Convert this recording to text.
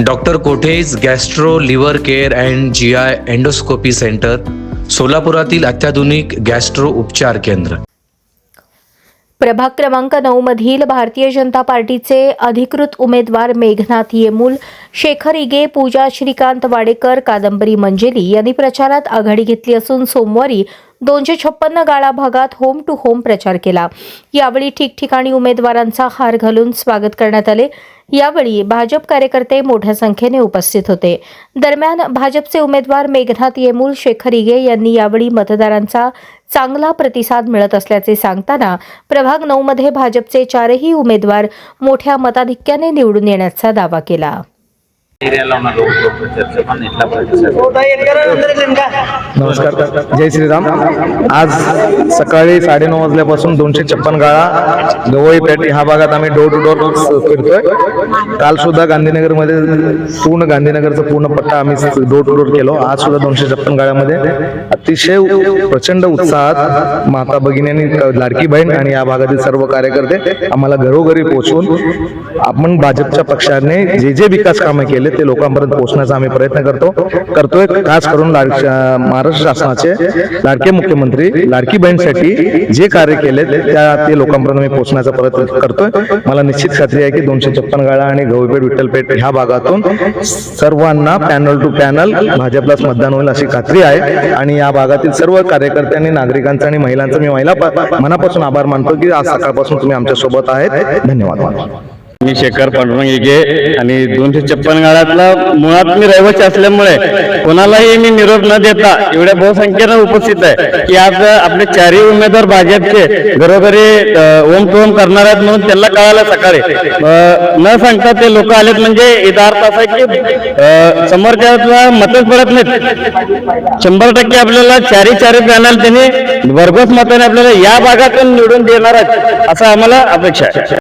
Doctor कोठेज gastro liver care and G I endoscopy centre सोलापुरातील अत्याधुनिक gastro उपचार केंद्र. प्रभाग क्रमांक नऊ मधील भारतीय जनता पार्टीचे अधिकृत उमेदवार मेघनाथ येमूल शेखर इगे पूजा श्रीकांत वाडेकर कादंबरी मंजेली यांनी प्रचारात आघाडी घेतली असून सोमवारी दोनशे छप्पन्न गाळा भागात होम टू होम प्रचार केला. यावेळी ठिकठिकाणी उमेदवारांचा हार घालून स्वागत करण्यात आले. यावेळी भाजप कार्यकर्ते मोठ्या संख्येने उपस्थित होते. दरम्यान भाजपचे उमेदवार मेघनाथ येमूल शेखर इगे यांनी यावेळी मतदारांचा चांगला प्रतिसाद मिळत असल्याचे सांगताना प्रभाग नऊ मध्ये भाजपचे चारही उमेदवार मोठ्या मताधिक्याने निवडून येण्याचा दावा केला. नमस्कार. जय श्रीराम. आज सकाळी साडेनऊ वाजल्यापासून दोनशे छप्पन गाळा गवई पेठ ह्या भागात आम्ही डोर टू डोर फिरतोय. काल सुद्धा गांधीनगरमध्ये पूर्ण गांधीनगरचा पूर्ण पट्टा आम्ही डोर टू डोर केलो. आज सुद्धा दोनशे छप्पन गाळ्यामध्ये. अतिशय प्रचंड उत्साहात माता भगिनी लाडकी बहीण आणि या भागातील सर्व कार्यकर्ते आम्हाला घरोघरी पोहोचून आपण भाजपच्या पक्षाने जे जे विकास कामे केले ते लोकांपर्यंत पोहोचण्याचा आम्ही प्रयत्न करतो. करतोय. खास करून महाराष्ट्र महाराष्ट्र शासनाचे लाडके मुख्यमंत्री लाडकी बहीणसाठी जे कार्य केले त्या ते लोकांपर्यंत मी पोहोचण्याचा प्रयत्न करतोय. मला निश्चित खात्री आहे की दोनशे छप्पन गाळा आणि गहूपेठ विठ्ठलपेठ ह्या भागातून सर्वांना पॅनल टू पॅनल भाजपलाच मतदान होईल अशी खात्री आहे. आणि या भागातील सर्व कार्यकर्त्यांनी नागरिकांचा आणि महिलांचा मी महिला मनापासून आभार मानतो की आज सकाळपासून तुम्ही आमच्यासोबत आहेत. धन्यवाद. मी शेखर पांडुरंग इगे आणि दोनशे छप्पन गाळ्यातला मुळात मी रहिवासी असल्यामुळे कोणालाही मी निरोप न देता एवढ्या बहुसंख्येनं उपस्थित आहे की आज आपले चारही उमेदवार भाजपचे घरोघरी ओम टू ओम करणार आहेत म्हणून त्यांना कळालं सकाळी. न सांगता ते लोक आलेत म्हणजे याचा अर्थ असा आहे की समोरच्या मतच पडत नाहीत शंभर टक्के आपल्याला चारी चारी पॅनल त्यांनी भरघोस मताने आपल्याला या भागातून निवडून देणार आहेत असं आम्हाला अपेक्षा आहे.